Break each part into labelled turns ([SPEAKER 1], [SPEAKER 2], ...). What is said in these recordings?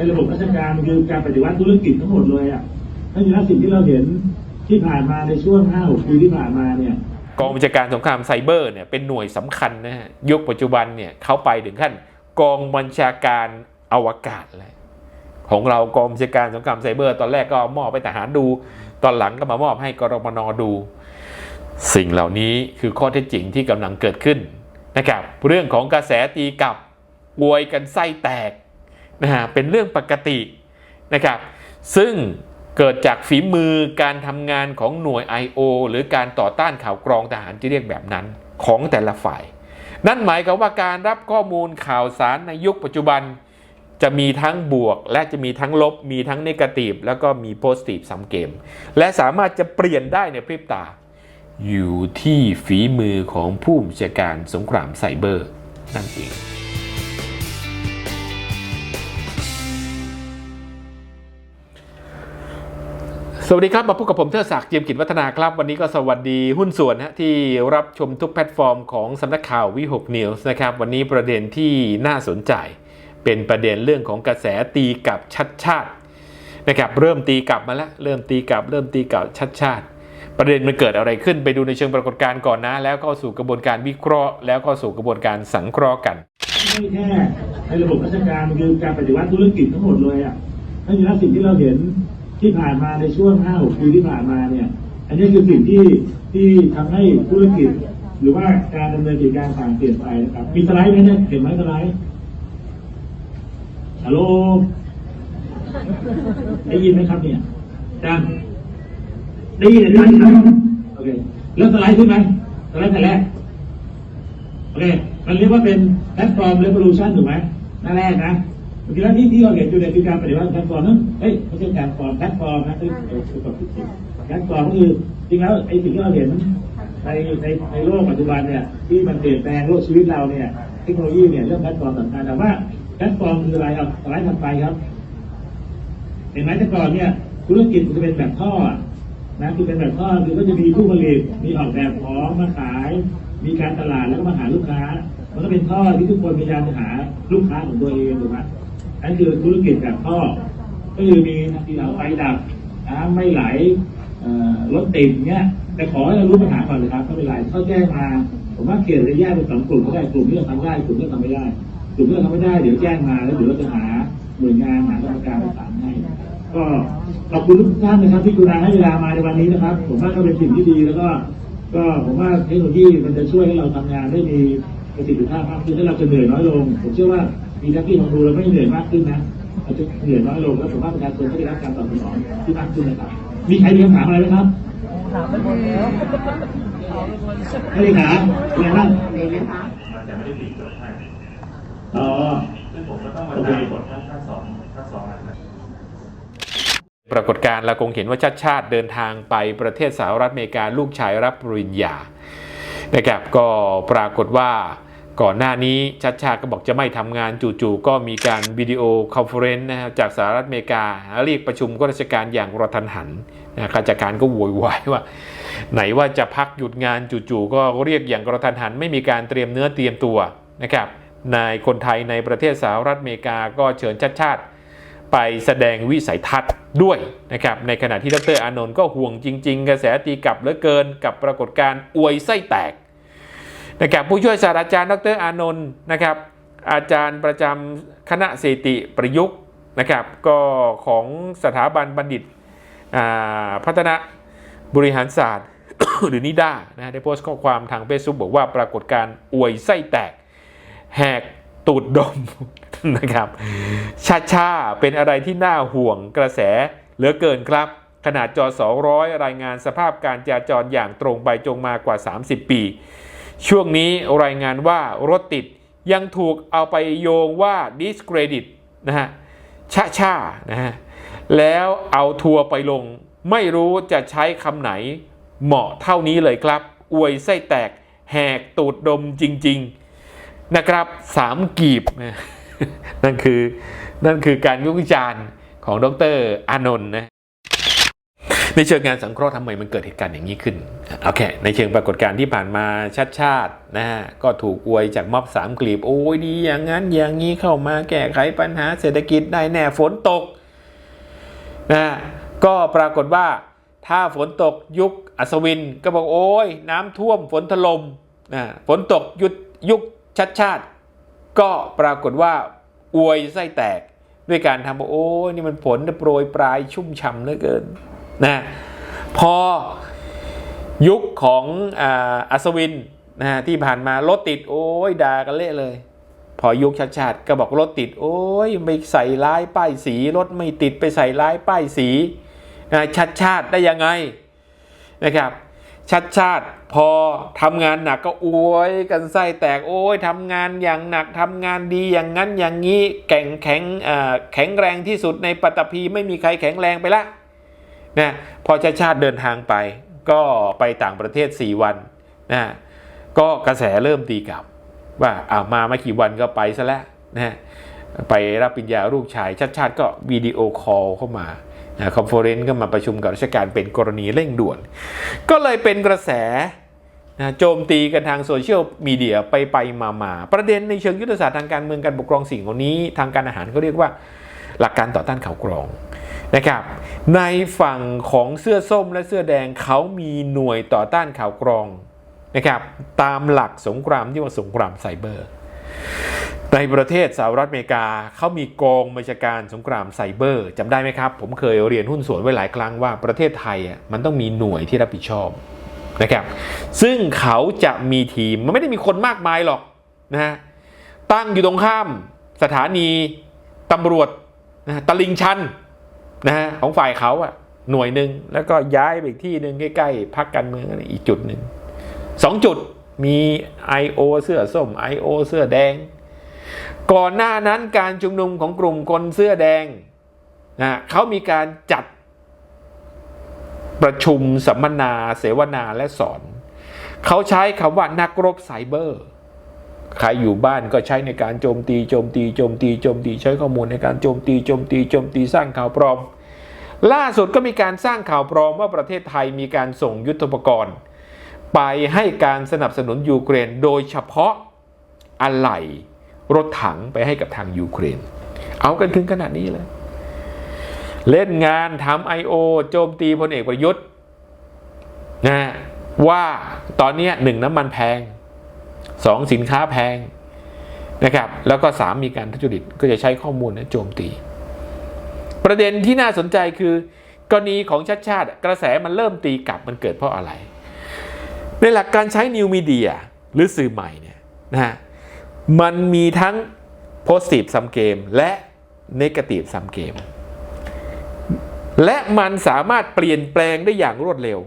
[SPEAKER 1] ในระบบราชการคือการปฏิวัติธุรกิจทั้งหมดเลยอะเพราะฉะนั้นสิ่งที่เราเห็นที่ผ่านมาในช่วง 5-6 ปีที่ผ่านมาเนี่ย
[SPEAKER 2] กองบัญชาการสงครามไซเบอร์เนี่ยเป็นหน่วยสำคัญนะฮะยุคปัจจุบันเนี่ยเขาไปถึงขั้นกองบัญชาการอวกาศเลยของเรากองบัญชาการสงครามไซเบอร์ ตอนแรกก็มอบไปทหารดู ตอนหลังก็มามอบให้กรมนดู สิ่งเหล่านี้คือข้อเท็จจริงที่กำลังเกิดขึ้นนะครับเรื่องของกระแสตีกลับอวยกันไส้แตก นะฮะเป็นเรื่องปกตินะครับ ซึ่งเกิดจากฝีมือการทำงานของหน่วย I.O. หรือการต่อต้านข่าวกรองทหารที่เรียกแบบนั้นของแต่ละฝ่าย นั่นหมายความว่าการรับข้อมูลข่าวสารในยุคปัจจุบัน จะมีทั้งบวก และจะมีทั้งลบ มีทั้งเนกาทีฟแล้วก็มีโพสติฟซัมเกม และสามารถจะเปลี่ยนได้ในพริบตา อยู่ที่ฝีมือของผู้บัญชาการสงครามไซเบอร์นั่นเอง สวัสดีครับ มาพบกับผมเทิดศักดิ์เจียมกิจวัฒนาครับ วันนี้ก็สวัสดีหุ้นส่วนนะที่รับชมทุกแพลตฟอร์มของสำนักข่าววิหกนิวส์นะครับวันนี้ประเด็นที่น่าสนใจ เป็นประเด็นเรื่องของกระแสตีกับชัดชาตินะครับเริ่มตีกลับมาแล้วเริ่มตีกลับ เริ่มตีกลับชัดชาติ ประเด็นมันเกิดอะไรขึ้นไปดูในเชิงปรากฏการณ์ก่อนนะ แล้วก็สู่กระบวนการวิเคราะห์ แล้วก็สู่กระบวนการสังเคราะห์กัน
[SPEAKER 1] ไม่แค่ในระบบราชการคือการปฏิวัติธุรกิจทั้งหมดเลยอะเพราะฉะนั้นสิ่งที่เราเห็น ที่ผ่านมาในช่วง 5-6 ปีที่ผ่านมาเนี่ย อันนี้คือสิ่งที่ที่ทำให้ธุรกิจ หรือว่าการดำเนินกิจการต่างเปลี่ยนไปนะครับ มีสไลด์ไหมเนี่ยเห็นไหมสไลด์ฮัลโหลได้ยินไหมครับเนี่ยจารย์ได้ยินอาจารย์ครับโอเคแล้วสไลด์ขึ้นไหมสไลด์แต่แรกโอเคมันเรียกว่าเป็นแพลตฟอร์มเร v o l u t i o n ถูกไหมหน้าแรกนะ เมื่อกี้แล้วที่ที่เราเห็นอยู่เนี่ยคือการปฏิวัติแพลตฟอร์มนั้นเฮ้ยไม่ใช่แพลตฟอร์มแพลตฟอร์มนะคือเออคือกดผิดสิแพลตฟอร์มก็คือจริงแล้วไอ้สิ่งที่เราเห็นในในในโลกปัจจุบันเนี่ยที่มันเปลี่ยนแปลงโลกชีวิตเราเนี่ยเทคโนโลยีเนี่ยเรื่องแพลตฟอร์มสำคัญแต่ว่าแพลตฟอร์มคืออะไรเอาสไลด์ถัดไปครับ เห็นไหมแต่ก่อนเนี่ยธุรกิจมันจะเป็นแบบท่ออะนะคือเป็นแบบท่อคือก็จะมีผู้ผลิตมีออกแบบของมาขาย มีการตลาดแล้วก็มาหาลูกค้า มันก็เป็นท่อที่ทุกคนพยายามจะหาลูกค้าของตัวเองถูกไหมอั นนคือธุรกิจแบบท่อก็คือมีที่เราไฟดับน้ำไม่ไหลรถติดเงี้ยแต่ขอให้เรารู้ปัญหาก่อนเลยครับไม่เป็นไรเขาแจ้งมา ผมว่าเขตจะแยกเป็นสองกลุ่มก็ได้กลุ่มที่เราทำได้กลุ่มที่เราทำไม่ได้กลุ่มที่เราทำไม่ได้เดี๋ยวแจ้งมาแล้วเดี๋ยวเราจะหาหน่วยงานหากรรมการประสานให้ก็ขอบคุณทุกท่านนะครับที่กรุณาให้เวลามาในวันนี้นะครับ ผมว่าก็เป็นสิ่งที่ดีแล้วก็ ก็ผมว่าเทคโนโลยีมันจะช่วยให้เราทำงานได้มีประสิทธิภาพมากขึ้นและเราจะเหนื่อยน้อยลง ผมเชื่อว่า มีนักที่มองดูเราไม่เหนื่อยมากขึ้นนะเราจะเหนื่อยน้อยลงแล้วผมว่าประชาชนก็ได้รับการตอบสนองที่มากขึ้นนะครับ มีใครมีคำถามอะไรไหมครับ
[SPEAKER 3] ถามไปหมดแล้วถามไปหมด
[SPEAKER 1] ไม่ได้ถามอะไรบ้าง
[SPEAKER 3] ไมคะ
[SPEAKER 4] มันจะไม่ได้ตีโจทย์ให้
[SPEAKER 1] อ๋อ
[SPEAKER 4] ซึ่งผมก็ต้องมา
[SPEAKER 1] โอเค
[SPEAKER 4] ตามกฎท่าท่าสองท่าสองอันนะ
[SPEAKER 2] ปรากฏการณ์เราคงเห็นว่าชาติชาติเดินทางไปประเทศสหรัฐอเมริกาลูกชายรับปริญญานะครับก็ปรากฏว่า ก่อนหน้านี้ชัดชาติก็บอกจะไม่ทำงานจู่ๆก็มีการวิดีโอคอนเฟอเรนซ์นะครับจากสหรัฐอเมริกาเรียกประชุมข้าราชการอย่างกระทันหันนะข้าราชการก็โวยวายว่า ไหนว่าจะพักหยุดงานจู่ๆก็เรียกอย่างกระทันหัน ไม่มีการเตรียมเนื้อเตรียมตัวนะครับนายคนไทยในประเทศสหรัฐอเมริกาก็เชิญชัดชาติ ไปแสดงวิสัยทัศน์ด้วยนะครับในขณะที่ดรอานนท์ก็ห่วงจริง ๆ กระแสตีกลับเหลือเกินกับปรากฏการณ์อวยไส้แตก นะครับผู้ช่วยศาสตราจารย์ ดรอานนท์นะครับ อาจารย์ประจำคณะเศรษฐิประยุกต์นะครับ ก็ของสถาบันบัณฑิตพัฒนาบริหารศาสตร์ หรือนิด้านะฮะได้โพสต์ข้อความทางเฟซบุ๊กบอกว่าปรากฏการณ์อวยไส้แตก แหกตูดดมนะครับชาชาเป็นอะไรที่น่าห่วงกระแสเหลือเกินครับ ขนาดจอ200 รายงานสภาพการจราจรอย่างตรงไปตรงมากว่า 30 ปี ช่วงนี้รายงานว่ารถติดยังถูกเอาไปโยงว่า discredit นะฮะชาชานะฮะแล้วเอาทัวร์ไปลง ไม่รู้จะใช้คำไหน เหมาะเท่านี้เลยครับ อวยไส้แตก แหกตูดดมจริง ๆ นะครับสามกีบนะนั่นคือนั่นคือการวิจารณ์ของดรอานนท์นะ ในเชิงงานสังเคราะห์ทำไมมันเกิดเหตุการณ์อย่างนี้ขึ้นโอเคในเชิงปรากฏการณ์ที่ผ่านมาชัดชาตินะฮะก็ถูกอวยจากม็อบสามกลีบโอ้ยดีอย่างนั้นอย่างนี้เข้ามาแก้ไขปัญหาเศรษฐกิจได้แน่ฝนตกนะฮะก็ปรากฏว่าถ้าฝนตกยุคอัศวินก็บอกโอ้ยน้ำท่วมฝนถล่มนะฝนตกยุคยุคชัดชาติ ก็ปรากฏว่าอวยไส้แตกด้วยการทำว่าโอ้ยนี่มันฝนโปรยปลายชุ่มฉ่ำเหลือเกิน นะพอยุคของอัศวินนะฮะที่ผ่านมารถติดโอ้ยด่ากันเละเลย พอยุคชาติชาติก็บอกรถติด โอ้ยไปใส่ร้ายป้ายสีรถไม่ติดไปใส่ร้ายป้ายสีนะชัดชาติได้ยังไงนะครับชัดชาติพอทำงานหนักก็อวยกันไส้แตกโอ้ยทำงานอย่างหนักทำงานดีอย่างนั้นอย่างนี้แข็งแข็งแข็งแรงที่สุดในปัตตภีไม่มีใครแข็งแรงไปละ นะพอชัดชาติเดินทางไป ก็ไปต่างประเทศ 4 วันนะก็กระแสเริ่มตีกลับ ว่าอ่ามาไม่กี่วันก็ไปซะแล้วนะไปรับปริญญาลูกชายชัดชาติก็วิดีโอคอลเข้ามาคอนเฟอเรนซ์ก็มาประชุมกับราชการเป็นกรณีเร่งด่วน ก็เลยเป็นกระแสนะโจมตีกันทางโซเชียลมีเดียไปไปมามาประเด็นในเชิงยุทธศาสตร์ทางการเมืองการปกครองสิ่งเหล่านี้ ทางการอาหารเขาเรียกว่า หลักการต่อต้านข่าวกรอง นะครับในฝั่งของเสื้อส้มและเสื้อแดงเขามีหน่วยต่อต้านข่าวกรองนะครับตามหลักสงครามที่ว่าสงครามไซเบอร์ ในประเทศสหรัฐอเมริกาเขามีกองบัญชาการสงครามไซเบอร์จำได้ไหมครับ ผมเคยเรียนหุ้นส่วนไว้หลายครั้งว่าประเทศไทยอะมันต้องมีหน่วยที่รับผิดชอบนะครับซึ่งเขาจะมีทีมมันไม่ได้มีคนมากมายหรอกนะฮะตั้งอยู่ตรงข้ามสถานีตำรวจนะฮะตลิงชัน นะฮะของฝ่ายเขาอะหน่วยหนึ่งแล้วก็ย้ายไปอีกที่หนึ่งใกล้ๆพักการเมืองอีกจุดหนึ่งสองจุดมี I.O. เสื้อส้ม I.O. เสื้อแดง ก่อนหน้านั้นการชุมนุมของกลุ่มคนเสื้อแดงนะเขามีการจัดประชุมสัมมนา เสวนาและสอน เขาใช้คำว่านักรบไซเบอร์ ใครอยู่บ้านก็ใช้ในการโจมตีโจมตีโจมตีโจมตีใช้ข้อมูลในการโจมตีโจมตีโจมตีสร้างข่าวปลอม ล่าสุดก็มีการสร้างข่าวปลอมว่าประเทศไทยมีการส่งยุทธปกรณ์ ไปให้การสนับสนุนยูเครน โดยเฉพาะอะไหล่รถถังไปให้กับทางยูเครน เอากันถึงขนาดนี้เลย เล่นงานทำไอโอโจมตีพลเอกประยุทธ์นะว่าตอนนี้หนึ่งน้ำมันแพง สองสินค้าแพงนะครับแล้วก็สามมีการทุจริตก็จะใช้ข้อมูลนะโจมตี ประเด็นที่น่าสนใจคือกรณีของชาติชาติ กระแสมันเริ่มตีกลับมันเกิดเพราะอะไร ในหลักการใช้นิวมีเดียหรือสื่อใหม่เนี่ยนะฮะมันมีทั้ง positive sum game และ negative sum game และมันสามารถเปลี่ยนแปลงได้อย่างรวดเร็ว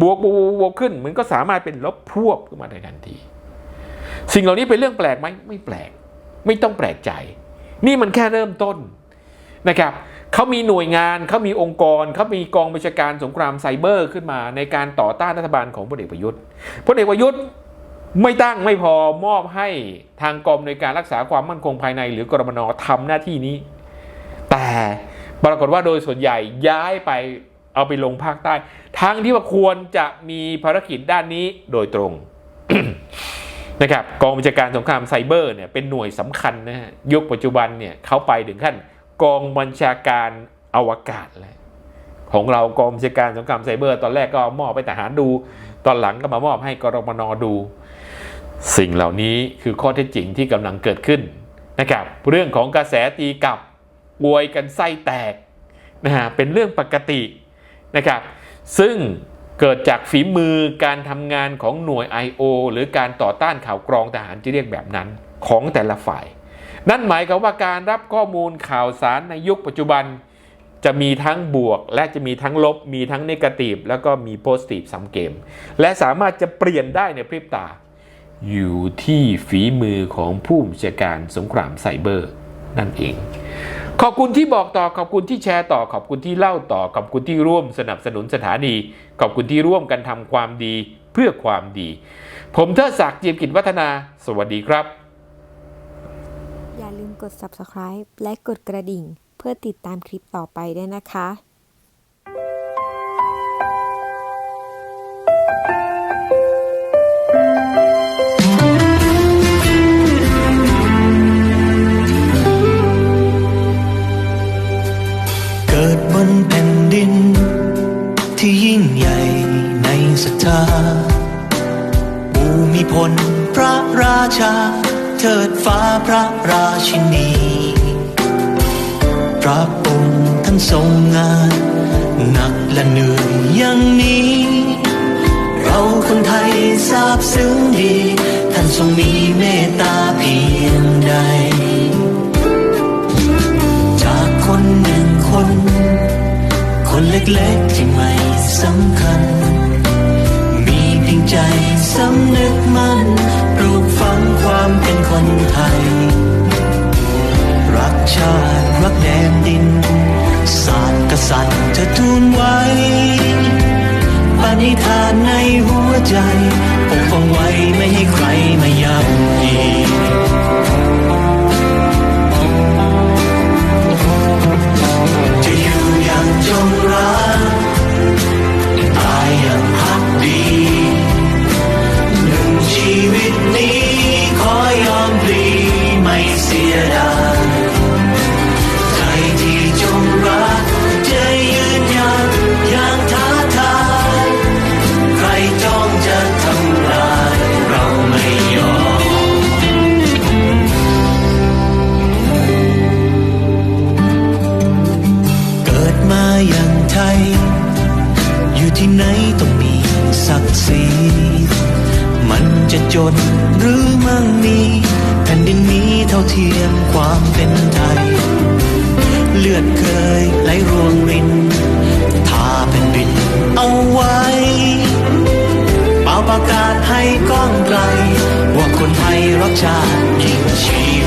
[SPEAKER 2] บวกบวกบวกขึ้นมันก็สามารถเป็นลบพวบขึ้นมาในทันที สิ่งเหล่านี้เป็นเรื่องแปลกไหมไม่แปลก ไม่ต้องแปลกใจ นี่มันแค่เริ่มต้นนะครับเขามีหน่วยงานเขามีองค์กรเขามีกองบัญชาการสงครามไซเบอร์ขึ้นมา ในการต่อต้านรัฐบาลของพลเอกประยุทธ์พลเอกประยุทธ์ไม่ตั้งไม่พอมอบให้ทางกรมในการรักษาความมั่นคงภายใน หรือกรมนทำหน้าที่นี้ แต่ปรากฏว่าโดยส่วนใหญ่ย้ายไปเอาไปลงภาคใต้ ทั้งที่ว่าควรจะมีภารกิจด้านนี้โดยตรง นะครับกองบัญชาการสงครามไซเบอร์เนี่ยเป็นหน่วยสำคัญนะฮะยุคปัจจุบันเนี่ยเขาไปถึงขั้นกองบัญชาการอวกาศเลยของเรากองบัญชาการสงครามไซเบอร์ ตอนแรกก็มอบไปทหารดู ตอนหลังก็มามอบให้กรมนดู สิ่งเหล่านี้คือข้อเท็จจริงที่กำลังเกิดขึ้นนะครับเรื่องของกระแสตีกลับอวยกันไส้แตกนะฮะเป็นเรื่องปกตินะครับซึ่ง เกิดจากฝีมือการทำงานของหน่วย I.O. หรือการต่อต้านข่าวกรองทหารจะเรียกแบบนั้นของแต่ละฝ่าย นั่นหมายความว่าการรับข้อมูลข่าวสารในยุคปัจจุบัน จะมีทั้งบวก และจะมีทั้งลบ มีทั้งนกาทีฟแล้วก็มีโพสติฟซัมเกม และสามารถจะเปลี่ยนได้ในพริบตา อยู่ที่ฝีมือของผู้บัญชาการสงครามไซเบอร์นั่นเอง ขอบคุณที่บอกต่อขอบคุณที่แชร์ต่อขอบคุณที่เล่าต่อขอบคุณที่ร่วมสนับสนุนสถานี ขอบคุณที่ร่วมกันทำความดีเพื่อความดี ผมเทิดศักดิ์เจียมกิจวัฒนา สวัสดีครับ
[SPEAKER 5] อย่าลืมกด subscribe และกดกระดิ่ง เพื่อติดตามคลิปต่อไปด้วยนะคะ ลพระรา
[SPEAKER 6] ชา เถิดฟ้าพระราชินี พระองค์ท่านทรงงาน หนักและเหนื่อยอย่างนี้ ชาติรักแดนดิน ศาสตร์กษัตริย์จะทูลไว้ ปณิธานในหัวใจ ปกป้องไว้ไม่ให้ใครมาย่ำยีจะอยู่อย่างจงรักตายอย่างพักดีหนึ่งชีวิตนี้ ทียมความเป็นไทย เลือดเคยไหลรวงรินทาเป็นดินเอาไว้เป่าประกาศให้ก้องไกลว่าคนไทยรักชาติยิ่งชี